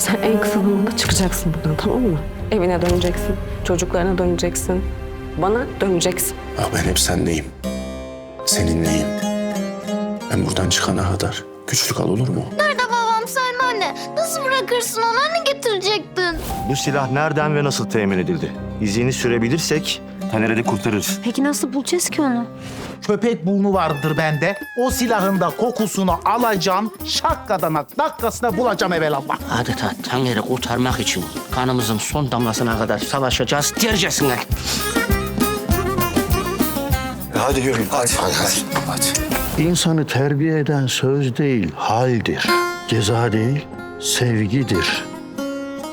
Sen en kısa zamanda çıkacaksın buradan tamam mı? Evine döneceksin. Çocuklarına döneceksin. Bana döneceksin. Ya ben hep sendeyim. Seninleyim. Ben buradan çıkana kadar güçlü kal olur mu? Nerede babam sen anne? Nasıl bırakırsın onu? Hani getirecektin? Bu silah nereden ve nasıl temin edildi? İzini sürebilirsek Taner'i de kurtarırız. Peki nasıl bulacağız ki onu? Köpek burnu vardır bende. O silahın da kokusunu alacağım. Şakkadanak dakikasına bulacağım evelallah. Adeta Taner'i kurtarmak için kanımızın son damlasına kadar savaşacağız dercesine. Hadi yürüyün. Hadi. Hadi hadi. hadi. İnsanı terbiye eden söz değil, haldir. Ceza değil, sevgidir.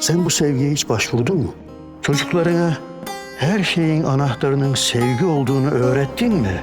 Sen bu sevgiye hiç başvurdun mu? Çocuklarına her şeyin anahtarının sevgi olduğunu öğrettin mi?